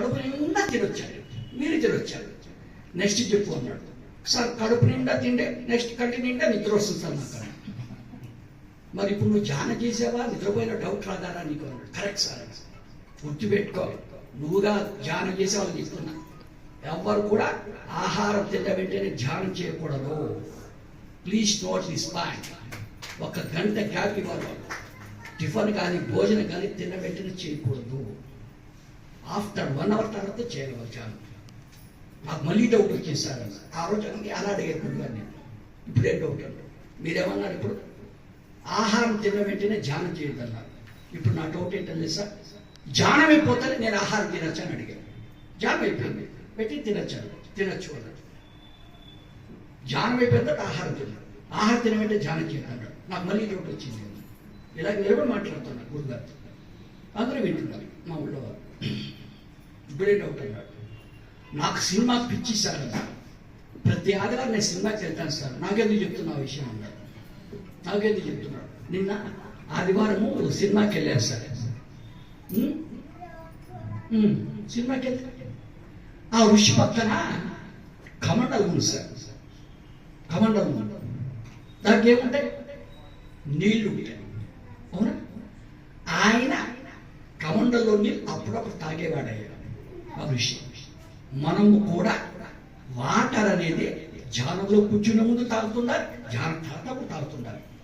కడుపు నిండా తినొచ్చాడు మీరు తినొచ్చారు నెక్స్ట్ చెప్పు అన్నాడు. సార్ కడుపు నిండా తిండే నెక్స్ట్ కంటి నిండా నిద్ర వస్తుంది సార్ నాకు మరి ఇప్పుడు నువ్వు ధ్యానం చేసావా? నిద్రపోయిన డౌట్ రాదారా నీకు అన్నాడు. Correct sir. గుర్తుపెట్టుకో నువ్వుగా ధ్యానం చేసేవాళ్ళు తీసుకున్నా ఎవరు కూడా ఆహారం తిన్న వెంటనే ధ్యానం చేయకూడదు. ప్లీజ్ నోట్ దిస్ పాయింట్ ఒక గంట గ్యాప్ ఇవ్వాలి. టిఫిన్ కానీ భోజనం కానీ తిన్న వెంటనే చేయకూడదు. ఆఫ్టర్ వన్ అవర్ తర్వాత చేయగలిగాను నాకు మళ్ళీ డౌట్ వచ్చింది సార్. ఆ రోజు అన్ని అలా అడిగాను గురుగారు నేను ఇప్పుడే డౌట్ అంటారు మీరేమన్నారు ఇప్పుడు? ఆహారం తిన్న వెంటనే ధ్యానం చేయొద్దన్నారు ఇప్పుడు నా డౌట్ ఏంటంటే సార్ ధ్యానం అయిపోతే నేను ఆహారం తినచ్చా అని అడిగాను. ధ్యానం అయిపోయింది. పెట్టి తినచ్చాను. తినచ్చు అన్నాడు. ధ్యానం అయిపోయిన ఆహారం తిన్నాడు ఆహారం తినమంటే వెంటనే ధ్యానం చేయొద్దన్నాడు నాకు మళ్ళీ డౌట్ వచ్చింది. ఇలాగ నిలబడి మాట్లాడుతున్నా గురుగారు అందరూ వింటున్నారు మా ఊళ్ళో వారు ఇప్పుడే డౌట్ అన్నాడు నాకు సినిమా పిచ్చి సార్. ప్రతి ఆదివారం నేను సినిమాకి వెళ్తాను సార్. నాకెందుకు చెప్తున్నా ఆ విషయం అన్నాడు. నాకెందుకు చెప్తున్నాడు నిన్న ఆదివారము సినిమాకి వెళ్ళాను సార్. సినిమాకి వెళ్తాను ఆ ఋషి పక్కన కమండలం ఉంది సార్. కమండలం ఉంది. దానికి ఏముంటాయి నీళ్ళు ఉంటాయి. అవునా? ఆయన కమండలో నీళ్ళు అప్పుడప్పుడు తాగేవాడయ్యాడు. అభిషేకం మనము కూడా వాటర్ అనేది ధ్యానంలో కూర్చునే ముందు తాగుతున్నారు ధ్యానం తర్వాత తాగుతున్నారు